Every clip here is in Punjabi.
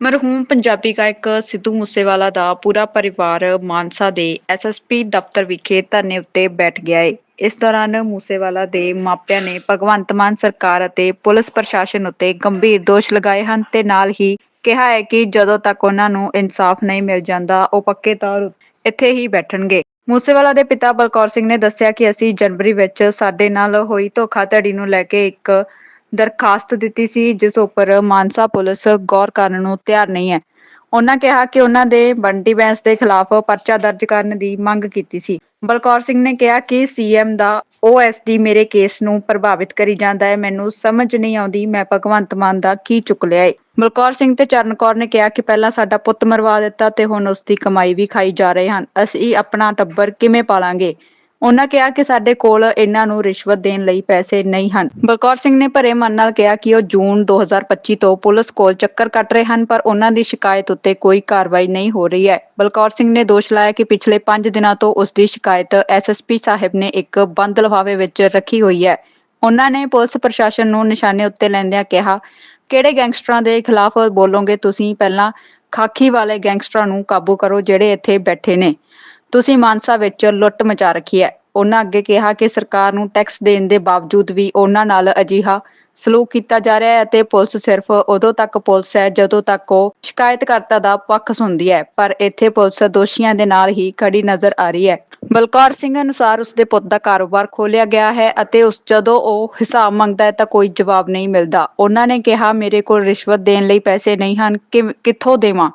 ਮਰਹੂਮ ਪੰਜਾਬੀ ਗਾਇਕ ਸਿੱਧੂ ਮੂਸੇਵਾਲਾ ਦਾ ਪੂਰਾ ਪਰਿਵਾਰ ਮਾਨਸਾ ਦੇ ਐਸਐਸਪੀ ਦਫ਼ਤਰ ਵਿਖੇ ਧਰਨੇ ਉੱਤੇ ਬੈਠ ਗਿਆ ਹੈ ਇਸ ਦੌਰਾਨ ਮੂਸੇਵਾਲਾ ਦੇ ਮਾਪਿਆਂ ਨੇ ਭਗਵੰਤ ਮਾਨ ਸਰਕਾਰ ਅਤੇ ਪੁਲਿਸ ਪ੍ਰਸ਼ਾਸਨ ਉੱਤੇ ਗੰਭੀਰ ਦੋਸ਼ ਲਗਾਏ ਹਨ ਤੇ ਨਾਲ ਹੀ ਕਿਹਾ ਹੈ ਕਿ ਜਦੋਂ ਤੱਕ ਉਹਨਾਂ ਨੂੰ ਇਨਸਾਫ ਨਹੀਂ ਮਿਲ ਜਾਂਦਾ, ਉਹ ਪੱਕੇ ਤੌਰ ਇੱਥੇ ਹੀ ਬੈਠਣਗੇ। ਮੂਸੇਵਾਲਾ ਦੇ ਪਿਤਾ ਬਲਕੌਰ ਸਿੰਘ ਨੇ ਦੱਸਿਆ ਕਿ ਅਸੀਂ ਜਨਵਰੀ ਵਿੱਚ ਸਾਡੇ ਨਾਲ ਹੋਈ ਧੋਖਾਧੜੀ ਨੂੰ ਲੈ ਕੇ ਇੱਕ ਦਰਖਾਸਤ ਦਿੱਤੀ ਸੀ, ਜਿਸ ਉੱਪਰ ਮਾਨਸਾ ਪੁਲਿਸ ਗੌਰ ਕਰਨ ਨੂੰ ਤਿਆਰ ਨਹੀਂ ਹੈ। ਉਹਨਾਂ ਕਿਹਾ ਕਿ ਉਹਨਾਂ ਦੇ ਬੰਟੀ ਬੈਂਸ ਦੇ ਖਿਲਾਫ ਪਰਚਾ ਦਰਜ ਕਰਨ ਦੀ ਮੰਗ ਕੀਤੀ ਸੀ। ਬਲਕੌਰ ਸਿੰਘ ਨੇ ਕਿਹਾ ਕਿ ਸੀਐਮ ਦਾ ਓਐਸਡੀ ਮੇਰੇ ਕੇਸ ਨੂੰ ਪ੍ਰਭਾਵਿਤ ਕਰੀ ਜਾਂਦਾ ਹੈ। ਮੈਨੂੰ ਸਮਝ ਨਹੀਂ ਆਉਂਦੀ, ਮੈਂ ਭਗਵੰਤ ਮਾਨ ਦਾ ਕੀ ਚੁੱਕ ਲਿਆ ਏ। ਬਲਕੌਰ ਸਿੰਘ ਤੇ ਚਰਨ ਕੌਰ ਨੇ ਕਿਹਾ ਕਿ ਪਹਿਲਾਂ ਸਾਡਾ ਪੁੱਤ ਮਰਵਾ ਦਿੱਤਾ ਤੇ ਹੁਣ ਉਸ ਦੀ ਕਮਾਈ ਵੀ ਖਾਈ ਜਾ ਰਹੇ ਹਨ। ਅਸੀਂ ਆਪਣਾ ਟੱਬਰ ਕਿਵੇਂ ਪਾਲਾਂਗੇ? ਉਹਨਾਂ ਕਿਹਾ ਕਿ ਸਾਡੇ ਕੋਲ ਇਹਨਾਂ ਨੂੰ ਰਿਸ਼ਵਤ ਦੇਣ ਲਈ ਪੈਸੇ ਨਹੀਂ ਹਨ। ਬਲਕੌਰ ਸਿੰਘ ਨੇ ਭਰੇ ਮਨ ਨਾਲ ਕਿਹਾ ਕਿ ਉਹ ਜੂਨ 2025 ਤੋਂ ਪੁਲਿਸ ਕੋਲ ਚੱਕਰ ਕੱਟ ਰਹੇ ਹਨ, ਪਰ ਉਹਨਾਂ ਦੀ ਸ਼ਿਕਾਇਤ ਉੱਤੇ ਕੋਈ ਕਾਰਵਾਈ ਨਹੀਂ ਹੋ ਰਹੀ ਹੈ। ਬਲਕੌਰ ਸਿੰਘ ਨੇ ਦੋਸ਼ ਲਾਇਆ ਕਿ ਪਿਛਲੇ 5 ਦਿਨਾਂ ਤੋਂ ਉਸ ਦੀ ਸ਼ਿਕਾਇਤ ਐਸਐਸਪੀ ਸਾਹਿਬ ਨੇ ਇੱਕ ਬੰਦ ਲਿਫਾਫੇ ਵਿੱਚ ਰੱਖੀ ਹੋਈ ਹੈ। ਉਹਨਾਂ ਨੇ ਪੁਲਿਸ ਪ੍ਰਸ਼ਾਸਨ ਨੂੰ ਨਿਸ਼ਾਨੇ ਉੱਤੇ ਲੈਂਦਿਆਂ ਕਿਹਾ, ਕਿਹੜੇ ਗੈਂਗਸਟਰਾਂ ਦੇ ਖਿਲਾਫ ਬੋਲੋਗੇ ਤੁਸੀਂ? ਪਹਿਲਾਂ ਖਾਕੀ ਵਾਲੇ ਗੈਂਗਸਟਰਾਂ ਨੂੰ ਕਾਬੂ ਕਰੋ ਜਿਹੜੇ ਇੱਥੇ ਬੈਠੇ ਨੇ। ਤੁਸੀਂ ਮਾਨਸਾ ਵਿੱਚ ਲੁੱਟ ਮਚਾ ਰੱਖੀ ਹੈ। ਉਹਨਾਂ ਅੱਗੇ ਕਿਹਾ ਕਿ ਸਰਕਾਰ ਨੂੰ ਟੈਕਸ ਦੇਣ ਦੇ ਬਾਵਜੂਦ ਵੀ ਉਹਨਾਂ ਨਾਲ ਅਜਿਹਾ ਸਲੂਕ ਕੀਤਾ ਜਾ ਰਿਹਾ ਹੈ ਅਤੇ ਪੁਲਿਸ ਸਿਰਫ ਉਦੋਂ ਤੱਕ ਪੁਲਿਸ ਹੈ ਜਦੋਂ ਤੱਕ ਉਹ ਸ਼ਿਕਾਇਤਕਰਤਾ ਦਾ ਪੱਖ ਸੁਣਦੀ ਹੈ। ਪਰ ਇੱਥੇ ਪੁਲਿਸ ਦੋਸ਼ੀਆਂ ਦੇ ਨਾਲ ਹੀ ਖੜੀ ਨਜ਼ਰ ਆ ਰਹੀ ਹੈ। ਬਲਕੌਰ ਸਿੰਘ ਅਨੁਸਾਰ ਉਸਦੇ ਪੁੱਤ ਦਾ ਕਾਰੋਬਾਰ ਖੋਲਿਆ ਗਿਆ ਹੈ ਅਤੇ ਉਸ ਜਦੋਂ ਉਹ ਹਿਸਾਬ ਮੰਗਦਾ ਹੈ ਤਾਂ ਕੋਈ ਜਵਾਬ ਨਹੀਂ ਮਿਲਦਾ। ਉਹਨਾਂ ਨੇ ਕਿਹਾ, ਮੇਰੇ ਕੋਲ ਰਿਸ਼ਵਤ ਦੇਣ ਲਈ ਪੈਸੇ ਨਹੀਂ ਹਨ, ਕਿ- ਕਿੱਥੋਂ ਦੇਵਾਂ?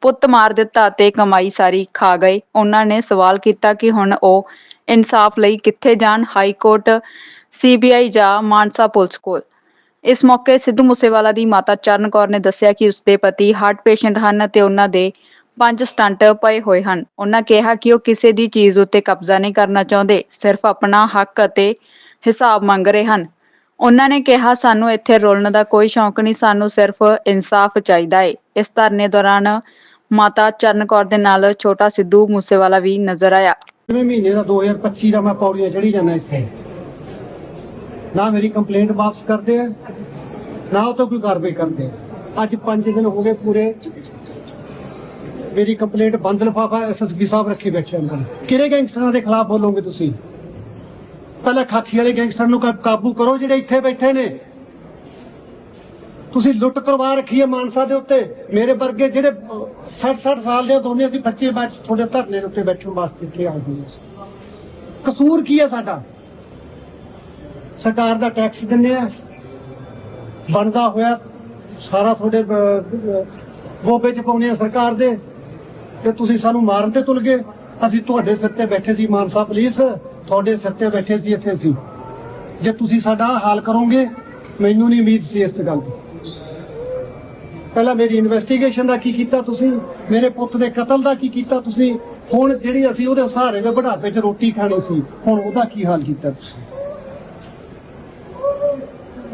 ਪੁੱਤ ਮਾਰ ਦਿੱਤਾ ਤੇ ਕਮਾਈ ਸਾਰੀ ਖਾ ਗਏ। ਉਹਨਾਂ ਨੇ ਸਵਾਲ ਕੀਤਾ ਕਿ ਹੁਣ ਉਹ ਇਨਸਾਫ ਲਈ ਕਿੱਥੇ ਜਾਣ? ਹਾਈ ਕੋਰਟ, ਸੀਬੀਆਈ ਜਾਂ ਮਾਨਸਾ ਪੁਲਿਸ ਕੋਲ। ਇਸ ਮੌਕੇ ਸਿੱਧੂ ਮੂਸੇਵਾਲਾ ਦੀ ਮਾਤਾ ਚਰਨ ਕੌਰ ਨੇ ਦੱਸਿਆ ਕਿ ਉਸਦੇ ਪਤੀ ਹਾਰਟ ਪੇਸ਼ੈਂਟ ਹਨ ਅਤੇ ਉਹਨਾਂ ਦੇ ਪੰਜ ਸਟੰਟ ਪਏ ਹੋਏ ਹਨ। ਉਹਨਾਂ ਕਿਹਾ ਕਿ ਉਹ ਕਿਸੇ ਦੀ ਚੀਜ਼ ਉੱਤੇ ਕਬਜ਼ਾ ਨਹੀਂ ਕਰਨਾ ਚਾਹੁੰਦੇ, ਸਿਰਫ ਆਪਣਾ ਹੱਕ ਅਤੇ ਹਿਸਾਬ ਮੰਗ ਰਹੇ ਹਨ। ਉਹਨਾਂ ਨੇ ਕਿਹਾ, ਸਾਨੂੰ ਇੱਥੇ ਰੋਲਣ ਦਾ ਕੋਈ ਸ਼ੌਂਕ ਨਹੀਂ, ਸਾਨੂੰ ਸਿਰਫ ਇਨਸਾਫ ਚਾਹੀਦਾ ਏ। ਇਸ ਧਰਨੇ ਦੌਰਾਨ ਮਾਤਾ ਚਰਨ ਕੌਰ ਦੇ ਨਾਲ ਛੋਟਾ ਸਿੱਧੂ ਮੂਸੇਵਾਲਾ ਵੀ ਨਜ਼ਰ ਆਇਆ। ਜਿਵੇਂ ਮਹੀਨੇ ਦਾ 2025 ਦਾ ਮੈਂ ਪੌੜੀਆਂ ਚੜੀ ਜਾਂਦਾ ਇੱਥੇ। ਨਾ ਮੇਰੀ ਕੰਪਲੇਂਟ ਵਾਪਸ ਕਰਦੇ ਆ, ਨਾ ਉਹ ਤੋਂ ਕੋਈ ਕਾਰਵਾਈ ਕਰਦੇ ਅੱਜ 5 ਦਿਨ ਹੋ ਗਏ ਪੂਰੇ। ਮੇਰੀ ਕੰਪਲੇਂਟ ਬੰਦ ਲਫਾਫਾ ਐਸਐਸਪੀ ਸਾਹਿਬ ਰੱਖੀ ਬੈਠੇ ਅੰਦਰ ਕਿਹੜੇ ਗੈਂਗਸਟਰਾਂ ਦੇ ਖਿਲਾਫ ਬੋਲੋਗੇ ਤੁਸੀਂ? ਪਹਿਲਾਂ ਖਾਖੀ ਵਾਲੇ ਗੈਂਗਸਟਰ ਨੂੰ ਕਾਬੂ ਕਰੋ ਜਿਹੜੇ ਇੱਥੇ ਬੈਠੇ ਨੇ। ਤੁਸੀਂ ਲੁੱਟ ਕਰਵਾ ਰੱਖੀ ਹੈ ਮਾਨਸਾ ਦੇ ਉੱਤੇ। ਮੇਰੇ ਵਰਗੇ ਜਿਹੜੇ 60 60 ਸਾਲ ਦੇ ਦੋਨੇ ਅਸੀਂ ਬੱਚੇ ਬਾਅਦ ਤੁਹਾਡੇ ਧਰਨੇ ਦੇ ਉੱਤੇ ਬੈਠਣ ਵਾਸਤੇ ਇੱਥੇ ਆਏ ਹੋਏ ਸੀ ਕਸੂਰ ਕੀ ਹੈ ਸਾਡਾ? ਸਰਕਾਰ ਦਾ ਟੈਕਸ ਦਿੰਨੇ ਆ। ਬਣਦਾ ਹੋਇਆ ਸਾਰਾ ਤੁਹਾਡੇ ਗੋਬੇ ਚ ਪਾਉਣੇ ਆ ਸਰਕਾਰ ਦੇ। ਤੇ ਤੁਸੀਂ ਸਾਨੂੰ ਮਾਰਨ ਤੇ ਤੁਲ ਗਏ। ਅਸੀਂ ਤੁਹਾਡੇ ਸਿਰ ਤੇ ਬੈਠੇ ਸੀ ਮਾਨਸਾ ਪੁਲਿਸ। ਤੁਹਾਡੇ ਸਿਰ ਤੇ ਬੈਠੇ ਸੀ ਇੱਥੇ ਸੀ ਜੇ ਤੁਸੀਂ ਸਾਡਾ ਹਾਲ ਕਰੋਗੇ, ਮੈਨੂੰ ਨਹੀਂ ਉਮੀਦ ਸੀ ਇਸ ਗੱਲ ਦੀ। ਪਹਿਲਾਂ ਮੇਰੀ ਇਨਵੈਸਟੀਗੇਸ਼ਨ ਦਾ ਕੀ ਕੀਤਾ ਤੁਸੀਂ? ਮੇਰੇ ਪੁੱਤ ਦੇ ਕਤਲ ਦਾ ਕੀ ਕੀਤਾ ਤੁਸੀਂ? ਹੁਣ ਜਿਹੜੀ ਅਸੀਂ ਉਹਦੇ ਸਹਾਰੇ ਦੇ ਬੁਢਾਪੇ 'ਚ ਰੋਟੀ ਖਾਣੀ ਸੀ, ਹੁਣ ਉਹਦਾ ਕੀ ਹਾਲ ਕੀਤਾ ਤੁਸੀਂ?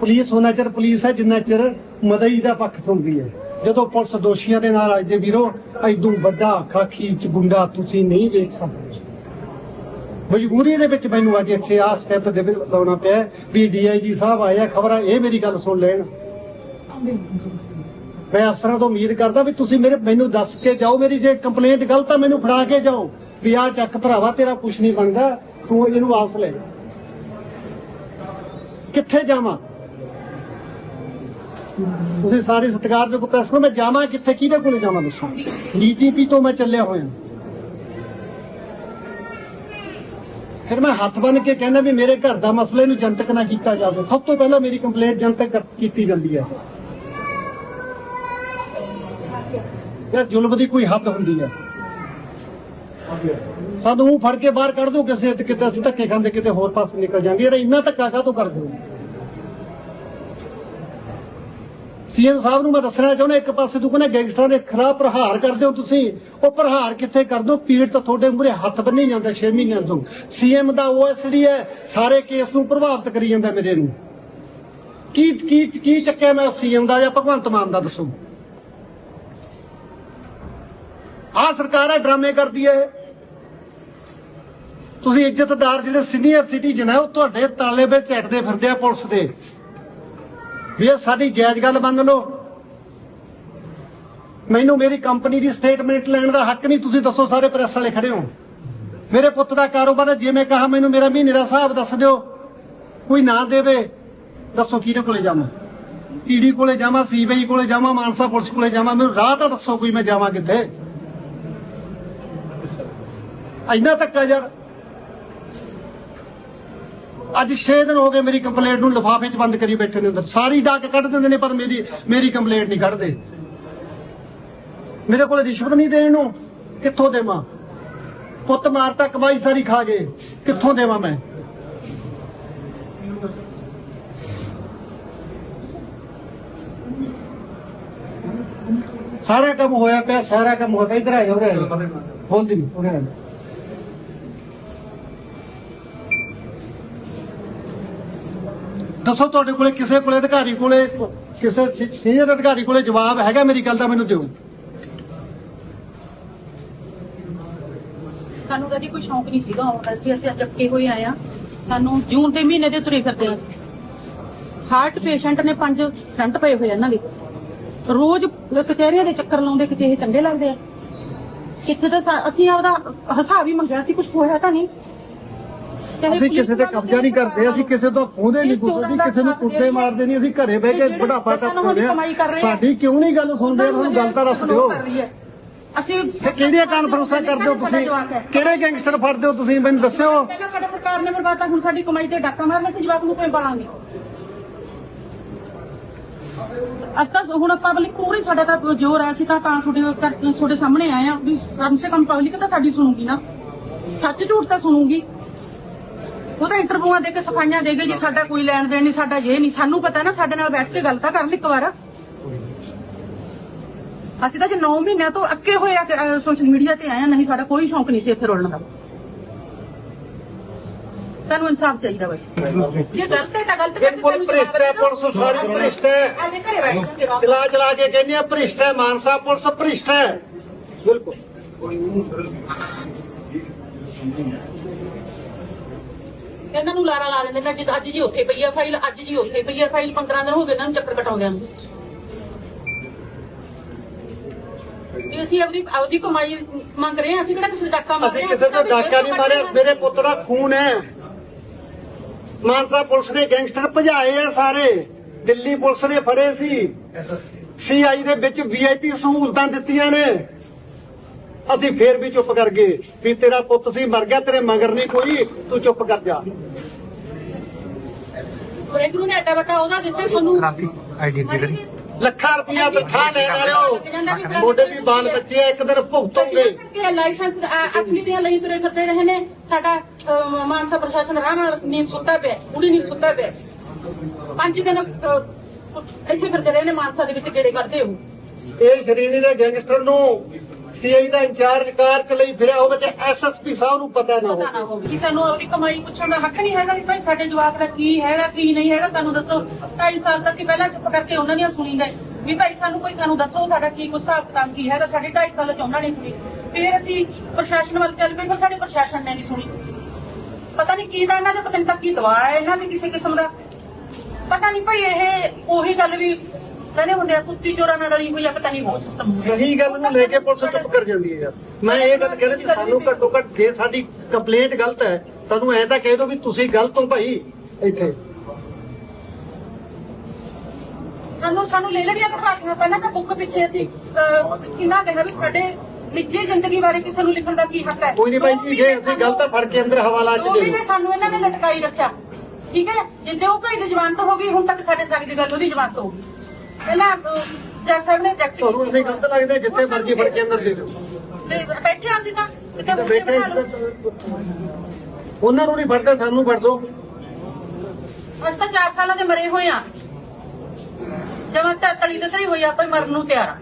ਪੁਲਿਸ ਉਹਨਾਂ ਚਿਰ ਪੁਲਿਸ ਹੈ ਜਿੰਨਾ ਚਿਰ ਮਦਈ ਦਾ ਪੱਖ ਸੁਣਦੀ ਹੈ। ਜਦੋਂ ਪੁਲਿਸ ਦੋਸ਼ੀਆਂ ਦੇ ਨਾਲ ਅੱਜ ਦੇ ਵੀਰੋ, ਐਦੂ ਵੱਡਾ ਖਾਖੀ ਚ ਗੁੰਡਾ ਤੁਸੀਂ ਨਹੀਂ ਵੇਖ ਸਕਦੇ। ਮਜਬੂਰੀ ਦੇ ਵਿੱਚ ਮੈਨੂੰ ਅੱਜ ਇੱਥੇ ਆ ਸਟੈਪ ਦੇ ਵਿੱਚ ਲਾਉਣਾ ਪਿਆ ਹੈ ਵੀ ਡੀਆਈਜੀ ਸਾਹਿਬ ਆਇਆ ਖਬਰਾਂ ਇਹ ਮੇਰੀ ਗੱਲ ਸੁਣ ਲੈਣ। ਮੈਂ ਅਫਸਰਾਂ ਤੋਂ ਉਮੀਦ ਕਰਦਾ ਵੀ ਤੁਸੀਂ ਮੇਰੇ ਮੈਨੂੰ ਦੱਸ ਕੇ ਜਾਓ। ਮੇਰੀ ਜੇ ਕੰਪਲੇਂਟ ਗਲਤ ਆ, ਮੈਨੂੰ ਫੜਾ ਕੇ ਜਾਓ। ਵੀ ਆ ਚੱਕ ਭਰਾਵਾ, ਤੇਰਾ ਕੁਝ ਨਹੀਂ ਬਣਦਾ। ਤੂੰ ਇਹਨੂੰ ਵਾਪਸ ਲੈ। ਕਿੱਥੇ ਜਾਵਾਂ? ਤੁਸੀਂ ਸਾਰੇ ਸਤਿਕਾਰਯੋਗ ਪ੍ਰੈਸ ਨੂੰ ਮੈਂ ਜਾਵਾਂ ਕਿੱਥੇ? ਕਿਹਦੇ ਕੋਲ ਜਾਵਾਂ ਦੱਸੋ? ਡੀਜੀਪੀ ਤੋਂ ਮੈਂ ਚੱਲਿਆ ਹੋਇਆ। ਫਿਰ ਮੈਂ ਹੱਥ ਬੰਨ ਕੇ ਕਹਿੰਦਾ ਵੀ ਮੇਰੇ ਘਰ ਦਾ ਮਸਲੇ ਨੂੰ ਜਨਤਕ ਨਾ ਕੀਤਾ ਜਾਵੇ। ਸਭ ਤੋਂ ਪਹਿਲਾਂ ਮੇਰੀ ਕੰਪਲੇਂਟ ਜਨਤਕ ਕੀਤੀ ਜਾਂਦੀ ਹੈ। ਯਾਰ ਜ਼ੁਲਮ ਦੀ ਕੋਈ ਹੱਦ ਹੁੰਦੀ ਹੈ। ਸਾਨੂੰ ਊਂ ਫੜ ਕੇ ਬਾਹਰ ਕੱਢ ਦੋ ਕਿਸੇ ਤੇ ਕਿਤੇ ਅਸੀਂ ਧੱਕੇ ਖਾਂਦੇ ਕਿਤੇ ਹੋਰ ਪਾਸੇ ਨਿਕਲ ਜਾਂਗੇ। ਯਾਰ ਇੰਨਾ ਧੱਕਾ ਕਾਹਤੋਂ ਕਰਦੇ ਹੋ? ਸੀਐਮ ਸਾਹਿਬ ਨੂੰ ਮੈਂ ਦੱਸਣਾ ਚਾਹੁੰਦਾ, ਇੱਕ ਪਾਸੇ ਤੂੰ ਕਹਿੰਦਾ ਗੈਂਗਸਟਰਾਂ ਦੇ ਖਿਲਾਫ ਪ੍ਰਹਾਰ ਕਰਦੇ ਹੋ ਤੁਸੀਂ। ਉਹ ਪ੍ਰਹਾਰ ਕਿੱਥੇ ਕਰਦੇ ਹੋ? ਪੀੜ ਤਾਂ ਤੁਹਾਡੇ ਮੂਹਰੇ ਹੱਥ ਬੰਨੀ ਜਾਂਦਾ 6 ਮਹੀਨਿਆਂ ਤੋਂ। ਸੀਐਮ ਦਾ ਓਐਸਡੀ ਹੈ, ਸਾਰੇ ਕੇਸ ਨੂੰ ਪ੍ਰਭਾਵਿਤ ਕਰੀ ਜਾਂਦਾ ਮੇਰੇ ਨੂੰ। ਕੀ ਕੀ ਕੀ ਚੱਕਿਆ ਮੈਂ ਸੀਐਮ ਦਾ ਜਾਂ ਭਗਵੰਤ ਮਾਨ ਦਾ ਦੱਸੋ? ਆਹ ਸਰਕਾਰ ਹੈ ਡਰਾਮੇ ਕਰਦੀ ਹੈ ਤੁਸੀਂ ਇੱਜ਼ਤਦਾਰ ਜਿਹੜੇ ਸੀਨੀਅਰ ਸਿਟੀਜ਼ਨ ਹੈ ਉਹ ਤੁਹਾਡੇ ਤਾਲੇ ਵਿੱਚ ਝਟਦੇ ਫਿਰਦੇ ਆ ਪੁਲਿਸ ਦੇ। ਵੀ ਇਹ ਸਾਡੀ ਜਾਇਜ਼ ਗੱਲ ਮੰਨ ਲਓ। ਮੈਨੂੰ ਮੇਰੀ ਕੰਪਨੀ ਦੀ ਸਟੇਟਮੈਂਟ ਲੈਣ ਦਾ ਹੱਕ ਨਹੀਂ, ਤੁਸੀਂ ਦੱਸੋ ਸਾਰੇ ਪ੍ਰੈਸ ਵਾਲੇ ਖੜੇ ਹੋ। ਮੇਰੇ ਪੁੱਤ ਦਾ ਕਾਰੋਬਾਰ ਹੈ ਜਿਵੇਂ ਕਹਾ ਮੈਨੂੰ ਮੇਰਾ ਮਹੀਨੇ ਦਾ ਹਿਸਾਬ ਦੱਸ ਦਿਓ। ਕੋਈ ਨਾ ਦੇਵੇ, ਦੱਸੋ ਕਿਹਦੇ ਕੋਲੇ ਜਾਵਾਂ? ਈਡੀ ਕੋਲੇ ਜਾਵਾਂ, ਸੀਬੀਆਈ ਕੋਲੇ ਜਾਵਾਂ, ਮਾਨਸਾ ਪੁਲਿਸ ਕੋਲੇ ਜਾਵਾਂ, ਮੈਨੂੰ ਰਾਹ ਤਾਂ ਦੱਸੋ ਕੋਈ ਮੈਂ ਜਾਵਾਂ ਕਿੱਥੇ। ਇੰਨਾ ਧੱਕਾ ਯਾਰ। ਅੱਜ 6 ਦਿਨ ਹੋ ਗਏ ਮੇਰੀ ਕੰਪਲੇਂਟ ਨੂੰ ਲਿਫਾਫੇ 'ਚ ਬੰਦ ਕਰੀ ਬੈਠੇ ਨੇ ਅੰਦਰ। ਸਾਰੀ ਡਾਕ ਕੱਢ ਦਿੰਦੇ ਨੇ ਪਰ ਮੇਰੀ ਮੇਰੀ ਕੰਪਲੇਂਟ ਨਹੀਂ ਕੱਢਦੇ। ਮੇਰੇ ਕੋਲ ਰਿਸ਼ਵਤ ਨਹੀਂ ਦੇਣ ਨੂੰ। ਕਿੱਥੋਂ ਦੇਵਾਂ? ਪੁੱਤ ਮਾਰਤਾ ਕਮਾਈ ਸਾਰੀ ਖਾ ਗਏ। ਕਿੱਥੋਂ ਦੇਵਾਂ ਮੈਂ? ਸਾਰਾ ਕੰਮ ਹੋਇਆ ਪਿਆ ਸਾਰਾ ਕੰਮ ਹੋਇਆ ਇਧਰ ਆ ਜਾ ਉਰੇ ਆ ਬੋਲਦੀ ਨਹੀਂ ਉਰੇ ਆ ਦੱਸੋ ਤੁਹਾਡੇ ਕੋਲੇ ਕਿਸੇ ਕੋਲੇ ਅਧਿਕਾਰੀ ਕੋਲੇ, ਕਿਸੇ ਸੀਨੀਅਰ ਅਧਿਕਾਰੀ ਕੋਲੇ ਜਵਾਬ ਹੈਗਾ ਮੇਰੀ ਗੱਲ ਦਾ ਮੈਨੂੰ ਦਿਓ। ਸਾਨੂੰ ਕਦੀ ਕੋਈ ਸ਼ੌਂਕ ਨਹੀਂ ਸੀਗਾ ਆਉਣ ਦਾ ਕਿ ਅਸੀਂ ਅੱਜ ਅੱਕੇ ਹੋਏ ਆਏ ਆ ਸਾਨੂੰ ਜੂਨ ਦੇ ਮਹੀਨੇ ਦੇ ਤੁਰੇ ਫਿਰਦੇ ਆ ਹਾਰਟ ਪੇਸ਼ੈਂਟ ਨੇ ਪੰਜ ਫਰੰਟ ਪਏ ਹੋਏ ਇਹਨਾਂ ਦੇ। ਰੋਜ਼ ਕਚਹਿਰੀਆਂ ਦੇ ਚੱਕਰ ਲਾਉਂਦੇ, ਕਿਤੇ ਇਹ ਚੰਗੇ ਲੱਗਦੇ ਆ। ਕਿੱਥੇ ਤਾਂ ਅਸੀਂ ਆਪਦਾ ਹਿਸਾਬ ਹੀ ਮੰਗਿਆ ਸੀ ਕੁਝ ਹੋਇਆ ਤਾਂ ਨਹੀਂ। ਅਸੀਂ ਕਿਸੇ ਤੇ ਕਬਜ਼ਾ ਨਹੀਂ ਕਰਦੇ ਅਸੀਂ ਕਿਸੇ ਤੋਂ ਖੋਹਦੇ ਨਹੀਂ ਇਹ ਚੋਰਾਂ ਕੁੱਟਦੇ ਦਾ ਕਿਸੇ ਨੂੰ ਦੇ ਮਾਰਦੇ ਨਹੀਂ ਅਸੀਂ ਘਰੇ ਬਹਿ ਕੇ ਬੁਢਾਪਾ ਟੱਪਦੇ ਆ। ਸਾਡੀ ਕਿਉਂ ਨਹੀਂ ਗੱਲ ਸੁਣਦੇ? ਤੁਹਾਨੂੰ ਗੱਲ ਤਾਂ ਦੱਸ ਦਿਓ। ਹੈ। ਅਸੀਂ ਕਿਹੜੀਆਂ ਕਾਨਫਰੰਸਾਂ ਕਰਦੇ ਹੋ ਤੁਸੀਂ? ਕਿਹੜੇ ਗੈਂਗਸਟਰ ਫੜਦੇ ਹੋ ਤੁਸੀਂ? ਮੈਨੂੰ ਦੱਸਿਓ। ਪਹਿਲਾਂ ਸਾਡਾ ਸਰਕਾਰ ਨੇ ਬਰਬਾਦਾ ਹੁਣ ਸਾਡੀ ਕਮਾਈ ਤੇ ਡਾਕਾ ਮਾਰਨਾ ਸੀ ਜਵਾਬ ਨੂੰ ਕਿਵੇਂ ਪਾਲਾਂਗੇ? ਅਸ ਤਾਂ ਹੁਣ ਪਬਲਿਕ ਪੂਰੀ ਸਾਡਾ ਤਾਂ ਜੋਰ ਆ ਅਸੀਂ ਤਾਂ ਤਾਂ ਤੁਹਾਡੇ ਤੁਹਾਡੇ ਸਾਹਮਣੇ ਆਏ ਆ ਵੀ ਕਮ ਸੇ ਕਮ ਪਬਲਿਕ ਤਾਂ ਸਾਡੀ ਸੁਣੂਗੀ ਨਾ। ਸੱਚ ਝੂਠ ਤਾਂ ਸੁਣੂਗੀ। ਉਹ ਤਾਂ ਇੰਟਰਵਿਊਆਂ ਦੇ ਕੇ ਸਫਾਈਆਂ ਦੇ ਗਏ ਜੀ ਸਾਡਾ ਕੋਈ ਲੈਣ ਦੇਣ ਨਹੀਂ ਸਾਡਾ ਜੇ ਨਹੀਂ। ਸਾਨੂੰ ਪਤਾ ਨਾ ਸਾਡੇ ਨਾਲ ਬੈਠ ਕੇ ਗੱਲ ਤਾਂ ਕਰਨ ਇੱਕ ਵਾਰ। ਅਸੀਂ ਤਾਂ ਜੇ 9 ਮਹੀਨਿਆਂ ਤੋਂ ਅੱਕੇ ਹੋਏ ਆ ਸੋਸ਼ਲ ਮੀਡੀਆ ਤੇ ਆਏ ਆ ਨਹੀਂ ਸਾਡਾ ਕੋਈ ਸ਼ੌਂਕ ਨਹੀਂ ਸੀ ਇੱਥੇ ਰੋਲਣ ਦਾ। ਤੁਹਾਨੂੰ ਇਨਸਾਫ ਚਾਹੀਦਾ ਬਸ। ਜੇ ਗਲਤ ਹੈ ਤਾਂ ਗਲਤ ਹੈ ਬਿਲਕੁਲ ਭ੍ਰਿਸ਼ਟ ਹੈ ਪੁਲਿਸ ਸਾਰੀ ਭ੍ਰਿਸ਼ਟ ਹੈ। ਚਲਾ ਚਲਾ ਕੇ ਕਹਿੰਦੇ ਆ ਭ੍ਰਿਸ਼ਟ ਹੈ ਮਾਨਸਾ ਪੁਲਿਸ ਭ੍ਰਿਸ਼ਟ ਹੈ। ਬਿਲਕੁਲ। ਇਹਨਾਂ ਨੂੰ ਲਾਰਾ ਲਾ ਦਿੰਦੇ ਨੇ ਜਿਸ ਅੱਜ ਜੀ ਉੱਥੇ ਪਈ ਆ ਫਾਈਲ ਅੱਜ ਜੀ ਉੱਥੇ ਪਈ ਆ ਫਾਈਲ 15 ਦਿਨ ਹੋ ਗਏ ਇਹਨਾਂ ਨੂੰ ਚੱਕਰ ਕਟਾਉਂਦਿਆਂ ਨੂੰ। ਤੇ ਅਸੀਂ ਆਪਣੀ ਆਪਦੀ ਕਮਾਈ ਮੰਗ ਰਹੇ ਹਾਂ ਅਸੀਂ ਕਿਹੜਾ ਕਿਸੇ ਦਾ ਡਾਕਾ ਮਾਰ ਰਹੇ ਅਸੀਂ ਕਿਸੇ ਤੋਂ ਡਾਕਾ ਨਹੀਂ ਮਾਰਿਆ ਮੇਰੇ ਪੁੱਤ ਦਾ ਖੂਨ ਹੈ। ਮਾਨਸਾ ਪੁਲਿਸ ਨੇ ਗੈਂਗਸਟਰ ਭਜਾਏ ਆ ਸਾਰੇ। ਦਿੱਲੀ ਪੁਲਿਸ ਨੇ ਫੜੇ ਸੀ। ਸੀਆਈ ਦੇ ਵਿੱਚ ਵੀਆਈਪੀ ਸਹੂਲਤਾਂ ਦਿੱਤੀਆਂ ਨੇ। ਅਸੀਂ ਫੇਰ ਵੀ ਚੁੱਪ ਕਰ ਗਏ ਵੀ ਤੇਰਾ ਪੁੱਤ ਸੀ ਮਰ ਗਿਆ ਤੇਰੇ ਮਗਰ ਨਹੀਂ ਕੋਈ ਤੂੰ ਚੁੱਪ ਕਰ ਜਾ। ਵਾਹਿਗੁਰੂ ਨੇ ਐਡਾ ਵੱਡਾ ਉਹਦਾ ਦਿੱਤੇ ਸਾਨੂੰ। ਆਈਡੈਂਟੀ ਲੱਖਾਂ ਰੁਪਇਆ ਤਨਖਾਹ ਲੈਣ ਵਾਲਿਓ। ਤੁਹਾਡੇ ਵੀ ਬਾਲ ਬੱਚੇ ਆ ਇੱਕ ਦਿਨ ਭੁਗਤੋਗੇ ਕਿ ਲਾਇਸੈਂਸ ਅਸਲੀ ਦੀਆਂ ਲਈ ਤੁਰੇ ਫਿਰਦੇ ਰਹੇ ਨੇ। ਸਾਡਾ ਮਾਨਸਾ ਪ੍ਰਸ਼ਾਸਨ ਨਾਲ ਨੀਂਦ ਸੁੱਤਾ ਪਿਆ ਪੂਰੀ ਨੀਂਦ ਸੁੱਤਾ ਪਿਆ। ਪੰਜ ਦਿਨ ਇੱਥੇ ਫਿਰਦੇ ਰਹੇ ਨੇ ਮਾਨਸਾ ਦੇ ਵਿੱਚ ਗੇੜੇ ਕੱਢਦੇ ਹੋ ਇਹ ਸ਼੍ਰੇਣੀ ਦੇ ਗੈਂਗਸਟਰ ਨੂੰ ਸੀਆਈ ਦਾ ਇੰਚਾਰਜ ਕਾਰ ਚ ਲਈ ਫਿਰਿਆ ਹੋਵੇ ਤੇ ਐਸਐਸਪੀ ਸਾਹਿਬ ਨੂੰ ਪਤਾ ਨਾ ਹੋਵੇ। ਕਿ ਸਾਨੂੰ ਆਪਦੀ ਕਮਾਈ ਪੁੱਛਣ ਦਾ ਹੱਕ ਨਹੀਂ ਹੈਗਾ ਕਿ ਭਾਈ ਸਾਡੇ ਜਵਾਬ ਦਾ ਕੀ ਹੈਗਾ ਕੀ ਨਹੀਂ ਹੈਗਾ। ਸਾਨੂੰ ਦੱਸੋ 2.5 ਸਾਲ ਤੱਕ ਹੀ ਪਹਿਲਾਂ ਚੁੱਪ ਕਰਕੇ ਉਹਨਾਂ ਦੀਆਂ ਸੁਣੀ ਗਏ। ਵੀ ਭਾਈ ਸਾਨੂੰ ਕੋਈ ਸਾਨੂੰ ਦੱਸੋ ਸਾਡਾ ਕੀ ਕੁਛ ਹਿਸਾਬ ਕਿਤਾਬ ਕੀ ਹੈਗਾ। ਸਾਡੇ 2.5 ਸਾਲ ਚ ਉਹਨਾਂ ਨੇ ਸੁਣੀ। ਫਿਰ ਅਸੀਂ ਪ੍ਰਸ਼ਾਸਨ ਵੱਲ ਚੱਲ ਪਏ ਫਿਰ ਸਾਡੇ ਪ੍ਰਸ਼ਾਸਨ ਨੇ ਨਹੀਂ ਸੁਣੀ। ਪਤਾ ਨਹੀਂ ਕੀ ਦਾ ਇਹਨਾਂ ਦਾ ਪਤਾ ਨਹੀਂ ਤਾਂ ਕੀ ਦਵਾ ਹੈ ਇਹਨਾਂ ਦੀ ਕਿਸੇ ਕਿਸਮ ਦਾ। ਪਤਾ ਨਹੀਂ ਭਾਈ ਇਹ ਉਹੀ ਗੱਲ ਵੀ ਕਹਿੰਦੇ ਹੁੰਦੇ ਆ ਕੁੱਤੀ ਚੋਰਾਂ ਨਾਲ ਰਲੀ ਹੋਈ ਆ ਪਤਾ ਨਹੀਂ ਹੋ ਸਿਸਟਮ ਸਹੀ ਗੱਲ ਨੂੰ ਲੈ ਕੇ ਪੁਲਿਸ ਚੁੱਪ ਕਰ ਜਾਂਦੀ ਹੈ ਯਾਰ ਮੈਂ ਇਹ ਗੱਲ ਕਹਿ ਰਿਹਾ ਵੀ ਸਾਨੂੰ ਘੱਟੋ ਘੱਟ ਜੇ ਸਾਡੀ ਕੰਪਲੇਂਟ ਗਲਤ ਹੈ ਸਾਨੂੰ ਐਂ ਤਾਂ ਕਹਿ ਦਿਓ ਵੀ ਤੁਸੀਂ ਗਲਤ ਹੋ ਭਾਈ ਇੱਥੇ। ਸਾਨੂੰ ਸਾਨੂੰ ਲੈ ਲੜੀਆਂ ਕਟਵਾਤੀਆਂ ਪਹਿਲਾਂ ਤਾਂ ਬੁੱਕ ਪਿੱਛੇ ਅਸੀਂ ਕਿੰਨਾ ਕਿਹਾ ਵੀ ਸਾਡੇ ਨਿੱਜੀ ਜ਼ਿੰਦਗੀ ਬਾਰੇ ਕਿਸੇ ਨੂੰ ਲਿਖਣ ਦਾ ਕੀ ਹੱਕ ਹੈ? ਕੋਈ ਨਹੀਂ ਭਾਈ ਜੀ ਜੇ ਅਸੀਂ ਗਲਤ ਫੜ ਕੇ ਅੰਦਰ ਹਵਾਲਾ ਚ ਦੋ ਦਿਓ ਸਾਨੂੰ ਇਹਨਾਂ ਨੇ ਲਟਕਾਈ ਰੱਖਿਆ ਠੀਕ ਹੈ? ਜਿੱਦੇ ਉਹ ਭਾਈ ਦੀ ਜ਼ਮਾਨਤ ਹੋ ਗਈ ਹੁਣ ਤੱਕ ਸਾਡੇ ਸਾਡੀ ਦੀ ਗੱਲ ਉਹਦੀ ਜ਼ਮਾਨਤ ਹੋ ਗਈ। ਪਹਿਲਾਂ ਅਹ, ਜੱਜ ਸਾਹਿਬ ਨੇ ਰਿਜੈਕਟ ਤੁਹਾਨੂੰ ਅਸੀਂ ਗਲਤ ਲੱਗਦੇ ਜਿੱਥੇ ਮਰਜ਼ੀ ਫੜ ਕੇ ਅੰਦਰ ਦੇ ਦਿਓ। ਬੈਠੇ ਹਾਂ ਅਸੀਂ ਤਾਂ ਕਿਤੇ ਬੱਚੇ ਬੈਠੇ ਬਣਾ ਲਓ। ਉਹਨਾਂ ਨੂੰ ਨਹੀਂ ਫੜਦੇ ਸਾਨੂੰ ਫੜ ਦੋ। ਅਸੀਂ ਤਾਂ 4 ਸਾਲਾਂ ਦੇ ਮਰੇ ਹੋਏ ਆ ਜਮਾਂ ਤਾਂ ਤਲੀ ਦਸਰੀ ਹੋਈ ਆ ਭਾਈ ਮਰਨ ਨੂੰ ਤਿਆਰ ਆ।